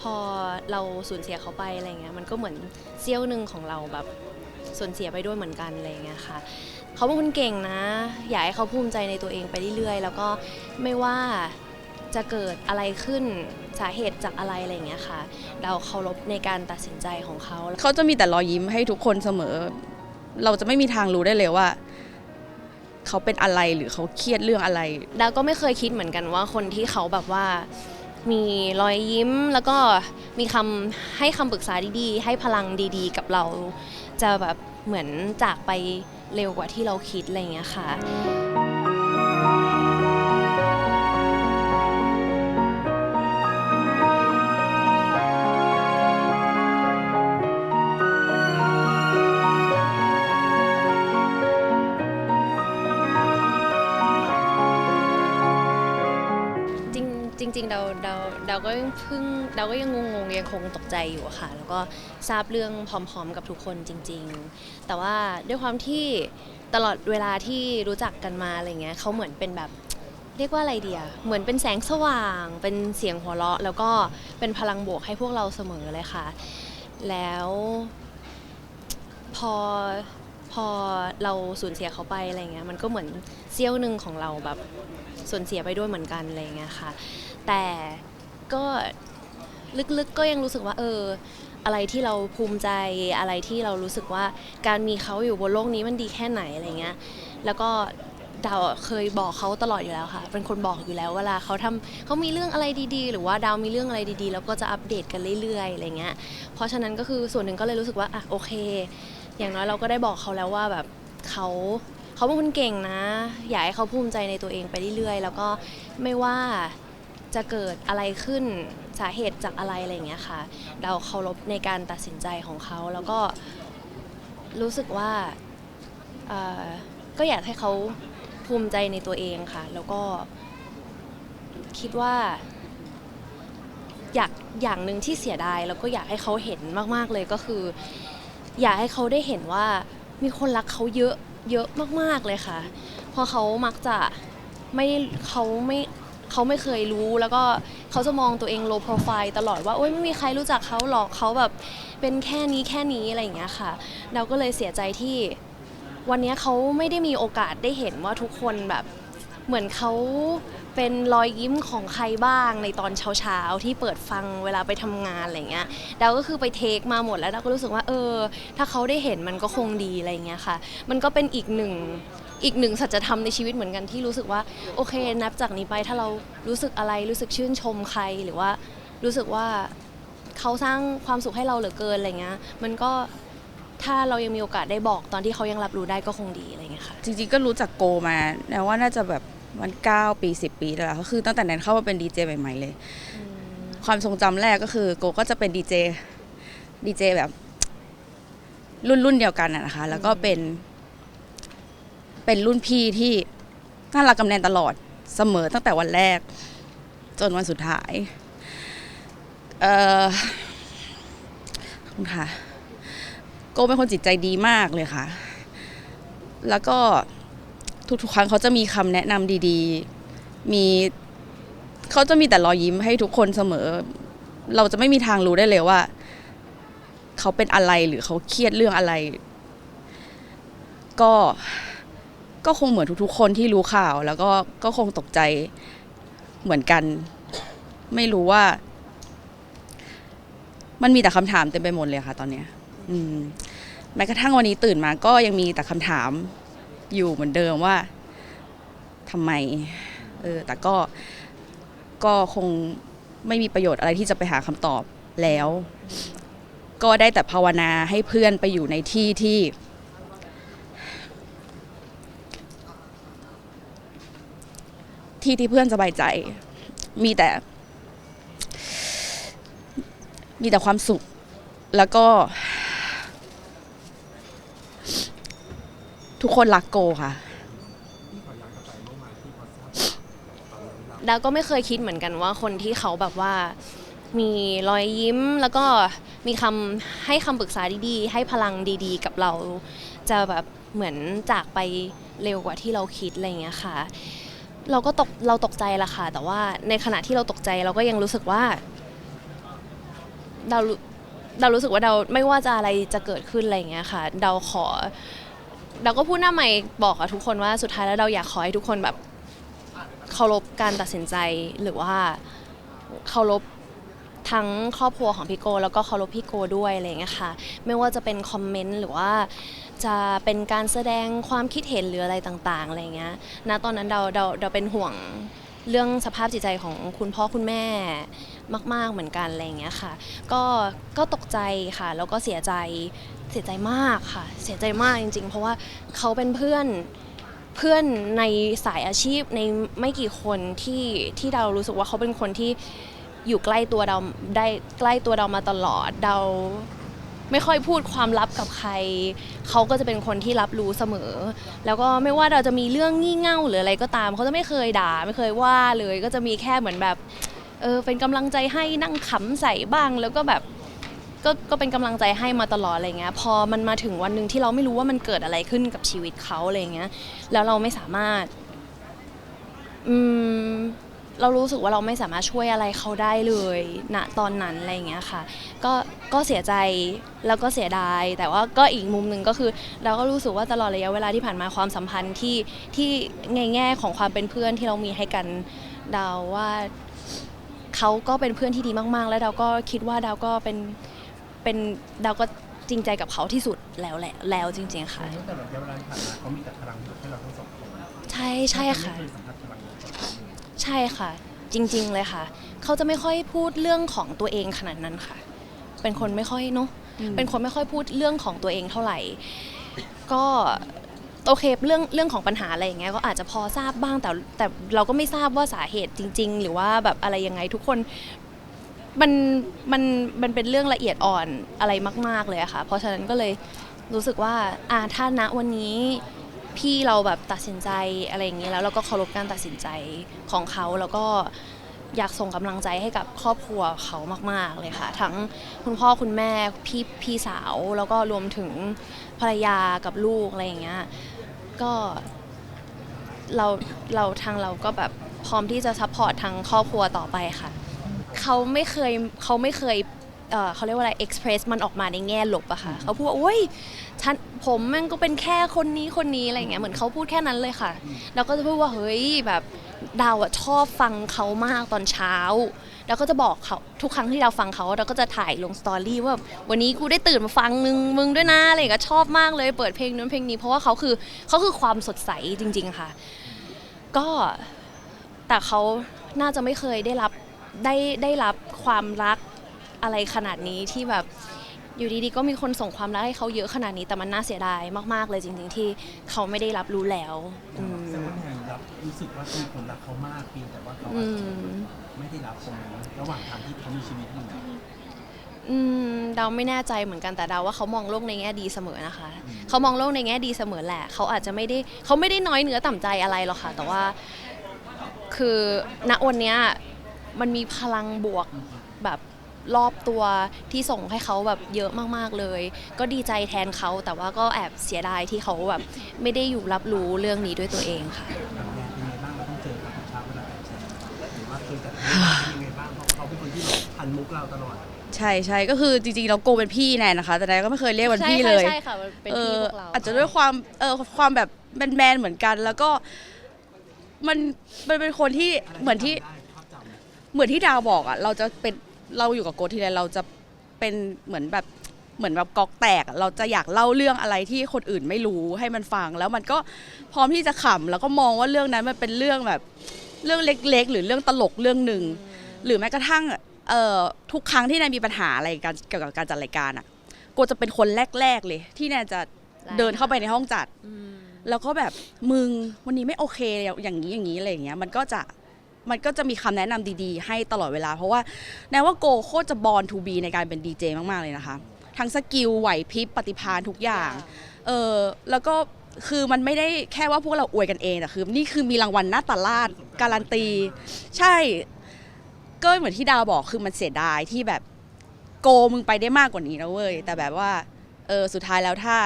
พอเราสูญเสียเขาไปอะไรเงี้ยมันก็เหมือนเสี้ยวหนึ่งของเราแบบสูญเสียไปด้วยเหมือนกันอะไรเงี้ยค่ะเขาเป็นคนเก่งนะ อยากให้เขาภูมิใจในตัวเองไปเรื่อยๆ แล้วก็ไม่ว่าจะเกิดอะไรขึ้นสาเหตุจากอะไรอะไรเงี้ยค่ะ เราเคารพในการตัดสินใจของเขาเขาจะมีแต่รอยยิ้มให้ทุกคนเสมอ เราจะไม่มีทางรู้ได้เลยว่าเขาเป็นอะไรหรือเขาเครียดเรื่องอะไร ดาวก็ไม่เคยคิดเหมือนกันว่าคนที่เขาแบบว่า มีรอยยิ้มแล้วก็มีคำให้คำปรึกษาดีๆ ให้พลังดีๆ กับเรา จะแบบเหมือนจากไปเร็วกว่าที่เราคิดอะไรอย่างเงี้ยค่ะ ริงจริงๆเราเราเราก็ยังเพิ่งเราก็ยังงงๆยังคงตกใจอยู่อะค่ะ แล้วก็ทราบเรื่องพร้อมๆกับทุกคนจริง ๆ แต่ว่าด้วยความที่ตลอดเวลาที่รู้จักกันมาอะไรเงี้ยเขาเหมือนเป็นแบบเรียกว่าอะไรเดียเหมือนเป็นแสงสว่าง เป็นเสียงหัวเราะ แล้วก็เป็นพลังบวกให้พวกเราเสมอเลยค่ะ แล้วพอพอเราสูญเสียเขาไปอะไรเงี้ยมันก็เหมือนเสี้ยวหนึ่งของเราแบบสูญเสียไปด้วยเหมือนกันอะไรเงี้ยค่ะ แต่ก็ลึกๆก็ยังรู้สึกว่า เออ อะไรที่เราภูมิใจอะไรที่เรารู้สึกว่าการมีเขาอยู่บนโลกนี้มันดีแค่ไหนอะไรเงี้ย แล้วก็ดาวเคยบอกเขาตลอดอยู่แล้วค่ะ เป็นคนบอกอยู่แล้วเวลาเขาทำเขามีเรื่องอะไรดีๆ หรือว่าดาวมีเรื่องอะไรดีๆ แล้วก็จะอัปเดตกันเรื่อยๆอะไรเงี้ย เพราะฉะนั้นก็คือส่วนหนึ่งก็เลยรู้สึกว่าอะโอเค อย่างน้อยเราก็ได้บอกเขาแล้วว่าแบบเขาเขาเป็นคนเก่งนะ อยากให้เขาภูมิใจในตัวเองไปเรื่อยๆ แล้วก็ไม่ว่า จะเกิดอะไรขึ้นสาเหตุจากอะไรอะไรอย่างเงี้ยค่ะ เราเคารพในการตัดสินใจของเขาแล้วก็รู้สึกว่าเอ่อก็อยากให้เขาภูมิใจในตัวเองค่ะ แล้วก็คิดว่า อยากอย่างหนึ่งที่เสียดายแล้วก็อยากให้เขาเห็นมากๆเลยก็คือ อยากให้เขาได้เห็นว่ามีคนรักเขาเยอะเยอะมากๆเลยค่ะเพราะเขามักจะไม่เขาไม่ เขาไม่เคยรู้แล้วก็เขาจะมองตัวเอง low profile ตลอดว่าโอ๊ยไม่มีใครรู้จักเขาหรอกเขาแบบเป็นแค่นี้แค่นี้อะไรอย่างเงี้ยค่ะ เราก็เลยเสียใจที่วันนี้เขาไม่ได้มีโอกาสได้เห็นว่าทุกคนแบบเหมือนเขาเป็นรอยยิ้มของใครบ้างในตอนเช้าๆที่เปิดฟังเวลาไปทำงานอะไรเงี้ยดาวก็คือไปเทคมาหมดแล้วดาวก็รู้สึกว่าเออ ถ้าเขาได้เห็นมันก็คงดีอะไรเงี้ยค่ะ มันก็เป็นอีกหนึ่ง อีกหนึ่งสัจธรรมในชีวิตเหมือนกันที่รู้สึกว่าโอเค นับจากนี้ไปถ้าเรารู้สึกอะไรรู้สึกชื่นชมใครหรือว่ารู้สึกว่าเขาสร้างความสุขให้เราเหลือเกินอะไรเงี้ยมันก็ถ้าเรายังมีโอกาสได้บอกตอนที่เขายังรับรู้ได้ก็คงดีอะไรเงี้ยค่ะจริงๆก็รู้จักโกมาแต่ว่าน่าจะแบบมัน9ปี10ปีแล้วล่ะก็คือตั้งแต่นั้นเข้ามาเป็นดีเจใหม่ๆเลย ความทรงจำแรกก็คือโกก็จะเป็นดีเจดีเจแบบรุ่นรุ่นเดียวกันอะนะคะ แล้วก็เป็น เป็นรุ่นพี่ที่น่ารักกำแนนตลอดเสมอตั้งแต่วันแรก จนวันสุดท้าย เออคุณค่ะ โกเป็นคนจิตใจดีมากเลยค่ะ แล้วก็ทุกๆครั้งเขาจะมีคำแนะนำดีๆ มีเขาจะมีแต่รอยยิ้มให้ทุกคนเสมอ เราจะไม่มีทางรู้ได้เลยว่า เขาเป็นอะไรหรือเขาเครียดเรื่องอะไร ก็ ก็คงเหมือนทุกๆ คนที่รู้ข่าว แล้วก็ก็คงตกใจเหมือนกัน ไม่รู้ว่า มันมีแต่คำถามเต็มไปหมดเลยค่ะ ตอนเนี้ย อืม แม้กระทั่งวันนี้ตื่นมาก็ยังมีแต่คำถามอยู่เหมือนเดิมว่าทำไม เออ แต่ก็ก็คงไม่มีประโยชน์อะไรที่จะไปหาคำตอบแล้ว ก็ได้แต่ภาวนาให้เพื่อนไปอยู่ในที่ที่ ที่ที่เพื่อนสบายใจ มีแต่ มีแต่ความสุข แล้วก็ ทุกคนรักโกค่ะ ดาวก็ไม่เคยคิดเหมือนกันว่าคนที่เขาแบบว่ามีรอยยิ้มแล้วก็มีคำให้คำปรึกษาดีๆ ให้พลังดีๆ กับเรา จะแบบเหมือนจากไปเร็วกว่าที่เราคิดอะไรอย่างเงี้ยค่ะ เราก็ตกเราตกใจละค่ะ แต่ว่าในขณะที่เราตกใจเราก็ยังรู้สึกว่าดาวรู้ดารู้สึกว่าดาไม่ว่าจะอะไรจะเกิดขึ้นอะไรอย่างเงี้ยค่ะดาขอดาก็พูดหน้าใหม่บอกกับทุกคนว่าสุดท้ายแล้วเราอยากขอให้ทุกคนแบบเคารพการตัดสินใจหรือว่าเคารพทั้งครอบครัวของพี่โก แล้วก็เคารพพี่โกด้วยอะไรอย่างเงี้ยค่ะ ไม่ว่าจะเป็นคอมเมนต์หรือว่า จะเป็นการแสดงความคิดเห็นหรืออะไรต่างๆอะไรเงี้ยณตอนนั้นเราเราเราเป็นห่วงเรื่องสภาพจิตใจของคุณพ่อคุณแม่มาก ๆเหมือนกันอะไรเงี้ยค่ะ ก็ก็ตกใจค่ะแล้วก็เสียใจเสียใจมากค่ะ เสียใจมากจริง ๆ เพราะว่าเขาเป็นเพื่อนเพื่อนในสายอาชีพในไม่กี่คนที่ที่เรารู้สึกว่าเขาเป็นคนที่อยู่ใกล้ตัวเราได้ใกล้ตัวเรามาตลอดเรา ไม่ค่อยพูดความลับกับใคร เขาก็จะเป็นคนที่รับรู้เสมอ แล้วก็ไม่ว่าเราจะมีเรื่องงี่เง่าหรืออะไรก็ตาม เขาจะไม่เคยด่าไม่เคยว่าเลย ก็จะมีแค่เหมือนแบบเออเป็นกำลังใจให้นั่งขำใส่บ้าง แล้วก็แบบก็ก็เป็นกำลังใจให้มาตลอดอะไรเงี้ย พอมันมาถึงวันหนึ่งที่เราไม่รู้ว่ามันเกิดอะไรขึ้นกับชีวิตเขาอะไรเงี้ย แล้วเราไม่สามารถ อืม เรารู้สึกว่าเราไม่สามารถช่วยอะไรเขาได้เลยณตอนนั้นอะไรอย่างเงี้ยค่ะ ก็ก็เสียใจแล้วก็เสียดาย แต่ว่าก็อีกมุมหนึ่งก็คือ เราก็รู้สึกว่าตลอดระยะเวลาที่ผ่านมาความสัมพันธ์ที่ที่ในแง่ของความเป็นเพื่อนที่เรามีให้กันดาวว่าเขาก็เป็นเพื่อนที่ดีมาก ๆ แล้วดาวก็คิดว่าดาวก็เป็นเป็นดาวก็จริงใจกับเขาที่สุดแล้วแหละแล้วจริง ๆ ค่ะตั้งแต่ระยะเวลาที่ผ่านมาเขามีแต่พลังบวกให้เราทั้งสองคนใช่ใช่ค่ะ ไม่เคยสัมผัส ใช่ค่ะ จริง ๆ เลยค่ะ เขาจะไม่ค่อยพูดเรื่องของตัวเองขนาดนั้นค่ะ เป็นคนไม่ค่อยเนาะอืมเป็นคนไม่ค่อยพูดเรื่องของตัวเองเท่าไหร่ ก็โอเคเรื่องเรื่องของปัญหาอะไรอย่างเงี้ยก็อาจจะพอทราบบ้างแต่แต่เราก็ไม่ทราบว่าสาเหตุจริง ๆ หรือว่าแบบอะไรยังไงทุกคนมันมันมันเป็นเรื่องละเอียดอ่อนอะไรมาก ๆเลยอะค่ะ เพราะฉะนั้นก็เลยรู้สึกว่าอ่าถ้าณวันนี้ พี่เราแบบตัดสินใจอะไรอย่างนี้แล้วเราก็เคารพการตัดสินใจของเขาแล้วก็อยากส่งกำลังใจให้กับครอบครัวเขามาก ๆ เลยค่ะ ทั้งคุณพ่อคุณแม่พี่พี่สาวแล้วก็รวมถึงภรรยากับลูกอะไรอย่างเงี้ยก็เราเราทางเราก็แบบพร้อมที่จะซัพพอร์ตทางครอบครัวต่อไปค่ะเขาไม่เคยเขาไม่เคยเอ่อเขาเรียกว่าอะไร express มันออกมาในแง่ลบอะค่ะเขาพูดว่าโอ๊ย ฉันผมแม่งก็เป็นแค่คนนี้คนนี้อะไรอย่างเงี้ยเหมือนเขาพูดแค่นั้นเลยค่ะ แล้วก็จะพูดว่าเฮ้ยแบบดาวอะชอบฟังเขามากตอนเช้า แล้วก็จะบอกเขาทุกครั้งที่เราฟังเขาเราก็จะถ่ายลงสตอรี่ว่าวันนี้กูได้ตื่นมาฟังนึงมึงด้วยนะอะไรอย่างเงี้ยชอบมากเลยเปิดเพลงนู้นเพลงนี้เพราะว่าเขาคือเขาคือความสดใสจริง ๆค่ะ ก็แต่เขาน่าจะไม่เคยได้รับได้ได้รับความรักอะไรขนาดนี้ที่แบบ อยู่ดีๆก็มีคนส่งความรักให้เขาเยอะขนาดนี้แต่มันน่าเสียดายมากๆเลยจริง ๆ ที่เขาไม่ได้รับรู้แล้วอืมแต่ว่าแทนรับรู้สึกว่ามีคนรักเขามากเพียงแต่ว่าเขาอืมไม่ได้รับตรงนั้นระหว่างทางที่เขามีชีวิตอยู่ อืมเดาไม่แน่ใจเหมือนกันแต่เดาว่าเขามองโลกในแง่ดีเสมอนะคะเขามองโลกในแง่ดีเสมอแหละ เขาอาจจะไม่ได้เขาไม่ได้น้อยเนื้อต่ำใจอะไรหรอกค่ะ แต่ว่าคือณวันเนี้ยมันมีพลังบวกแบบ รอบตัวที่ส่งให้เขาแบบเยอะมากๆเลย ก็ดีใจแทนเขาแต่ว่าก็แอบเสียดายที่เขาแบบไม่ได้อยู่รับรู้เรื่องนี้ด้วยตัวเองค่ะแทนเป็นยังไงบ้างเราต้องเจอเขาทุกเช้าเวลาแบบแชร์หรือว่าเคยจัดเป็นยังไงบ้างเพราะเขาเป็นคนที่ทันมุกเราตลอดใช่ใช่ก็คือจริงๆเราโกเป็นพี่แนนนะคะ แต่แนนก็ไม่เคยเรียกเป็นพี่เลยใช่ค่ะเป็นเอพี่พวกเราอาจจะด้วยความเออความแบบแมนๆเหมือนกัน แล้วก็มันมันเป็นคนที่เหมือนที่เหมือนที่ดาวบอกอะเราจะเป็น เราอยู่กับโกทีไรเราจะเป็นเหมือนแบบเหมือนแบบกอกแตกอะเราจะอยากเล่าเรื่องอะไรที่คนอื่นไม่รู้ให้มันฟัง แล้วมันก็พร้อมที่จะขำแล้วก็มองว่าเรื่องนั้นมันเป็นเรื่องแบบเรื่องเล็กๆ หรือเรื่องตลกเรื่องหนึ่งหรือแม้กระทั่งเอ่อทุกครั้งที่นายมีปัญหาอะไรกันเกี่ยวกับการจัดรายการอะโกจะเป็นคนแรก ๆ เลย ที่แนนจะเดินเข้าไปในห้องจัด แล้วก็แบบมึงวันนี้ไม่โอเคอย่างนี้อย่างนี้อะไรอย่างเงี้ยมันก็จะ มันก็จะมีคำแนะนำดีๆ ให้ตลอดเวลา เพราะว่าแนนว่าโกโคตรจะบอลทูบีในการเป็นดีเจมากๆเลยนะคะ ทั้งสกิลไหวพริบปฏิภาณทุกอย่างเออแล้วก็คือมันไม่ได้แค่ว่าพวกเราอวยกันเองแต่คือ นี่คือมีรางวัลหน้าตาลาดการันตี ใช่ก็เหมือนที่ดาวบอกคือมันเสียดายที่แบบโกมึงไปได้มากกว่านี้นะเว้ย แต่แบบว่าเออสุดท้ายแล้วถ้า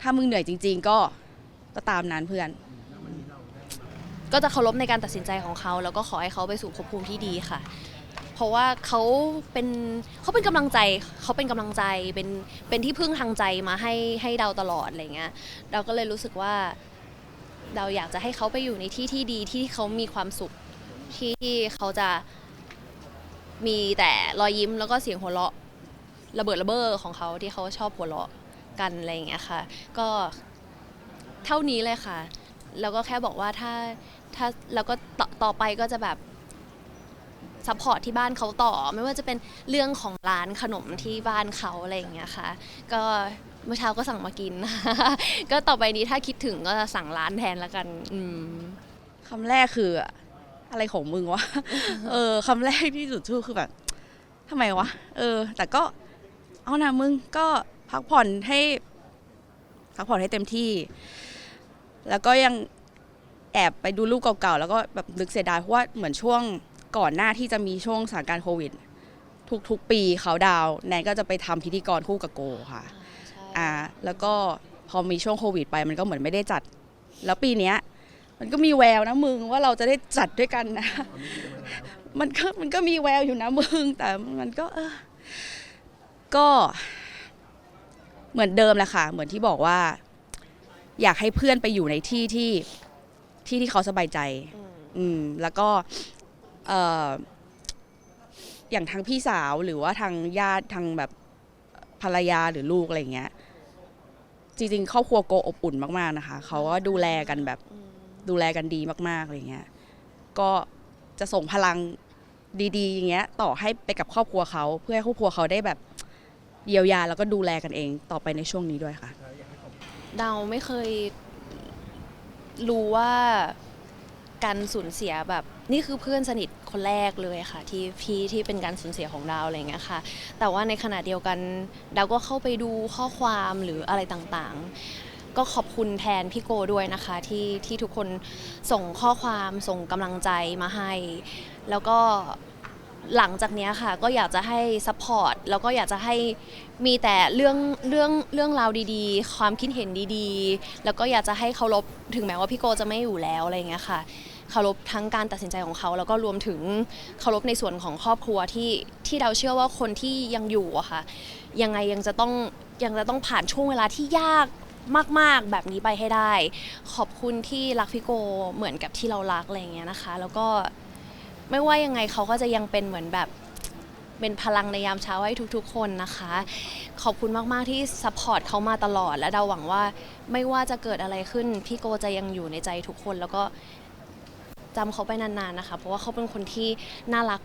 ถ้ามึงเหนื่อยจริง ๆ ก็ก็ตามนั้นเพื่อน ก็จะเคารพในการตัดสินใจของเขา แล้วก็ขอให้เขาไปสู่ภพภูมิที่ดีค่ะ เพราะว่าเขาเป็นเขาเป็นกำลังใจเขาเป็นกำลังใจเป็นเป็นที่พึ่งทางใจมาให้ให้เราตลอดอะไรเงี้ยเราก็เลยรู้สึกว่า เราอยากจะให้เขาไปอยู่ในที่ที่ดีที่เขามีความสุขที่เขาจะมีแต่รอยยิ้มแล้วก็เสียงหัวเราะระเบิดระเบ้อของเขาที่เขาชอบหัวเราะกันอะไรอย่างเงี้ยค่ะ ก็เท่านี้เลยค่ะ แล้วก็แค่บอกว่าถ้า ถ้าแล้วก็ต่อต่อไปก็จะแบบซัพพอร์ตที่บ้านเขาต่อ ไม่ว่าจะเป็นเรื่องของร้านขนมที่บ้านเขาอะไรอย่างเงี้ยค่ะ ก็เมื่อเช้าก็สั่งมากิน ก็ต่อไปนี้ถ้าคิดถึงก็จะสั่งร้านแทนละกัน อืมคำแรกคือ อะไรของมึงวะ เออคำแรกที่จุดทูบคือแบบทำไมวะ เออ แต่ก็เอานะมึงก็พักผ่อนให้ พักผ่อนให้เต็มที่ แล้วก็ยังแอบไปดูรูปเก่าๆ แล้วก็แบบนึกเสียดายเพราะว่าเหมือนช่วงก่อนหน้าที่จะมีช่วงสถานการณ์โควิด ทุกๆ ปีเขาดาวน์แนนก็จะไปทำพิธีกรคู่กับโกค่ะอ่าแล้วก็พอมีช่วงโควิดไปมันก็เหมือนไม่ได้จัด แล้วปีเนี้ยมันก็มีแววนะมึงว่าเราจะได้จัดด้วยกันนะ มันก็มันก็มีแววอยู่นะมึงแต่มันก็เออก็เหมือนเดิมแหละค่ะ เหมือนที่บอกว่า อยากให้เพื่อนไปอยู่ในที่ที่ ที่ที่เขาสบายใจอืมอืมแล้วก็เอ่ออย่างทางพี่สาวหรือว่าทางญาติทางแบบภรรยาหรือลูกอะไรอย่างเงี้ย จริงๆครอบครัวโกอบอุ่นมากๆนะคะ เขาก็ดูแลกันแบบอืมดูแลกันดีมากๆอะไรเงี้ย ก็จะส่งพลังดีๆอย่างเงี้ยต่อให้ไปกับครอบครัวเขาเพื่อให้ครอบครัวเขาได้แบบเยียวยาแล้วก็ดูแลกันเองต่อไปในช่วงนี้ด้วยค่ะดาวไม่เคย รู้ว่าการสูญเสียแบบนี่คือเพื่อนสนิทคนแรกเลยค่ะ ที่พี่ที่เป็นการสูญเสียของดาวอะไรอย่างเงี้ยค่ะ แต่ว่าในขณะเดียวกันดาวก็เข้าไปดูข้อความหรืออะไรต่างๆ ก็ขอบคุณแทนพี่โกด้วยนะคะที่ที่ทุกคนส่งข้อความส่งกำลังใจมาให้ แล้วก็ หลังจากนี้ค่ะก็อยากจะให้ซัพพอร์ตแล้วก็อยากจะให้มีแต่เรื่องเรื่องเรื่องราวดีๆ ความคิดเห็นดีๆ แล้วก็อยากจะให้เคารพถึงแม้ว่าพี่โกจะไม่อยู่แล้วอะไรเงี้ยค่ะเคารพทั้งการตัดสินใจของเขา แล้วก็รวมถึงเคารพในส่วนของครอบครัวที่ที่เราเชื่อว่าคนที่ยังอยู่อะค่ะยังไงยังจะต้องยังจะต้องผ่านช่วงเวลาที่ยากมากๆแบบนี้ไปให้ได้ ขอบคุณที่รักพี่โกเหมือนกับที่เรารักอะไรเงี้ยนะคะ แล้วก็ ไม่ว่ายังไงเขาก็จะยังเป็นเหมือนแบบเป็นพลังในยามเช้าให้ทุกๆ คนนะคะ ขอบคุณมากๆที่ซัพพอร์ตเขามาตลอด และเราหวังว่าไม่ว่าจะเกิดอะไรขึ้น พี่โกจะยังอยู่ในใจทุกคน แล้วก็จำเขาไปนานๆนะคะ เพราะว่าเขาเป็นคนที่น่ารัก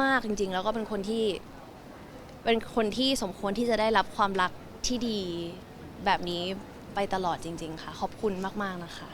มากๆจริง ๆ แล้วก็เป็นคนที่ เป็นคนที่สมควรที่จะได้รับความรักที่ดีแบบนี้ไปตลอดจริง ๆ ค่ะ ขอบคุณมากๆนะคะ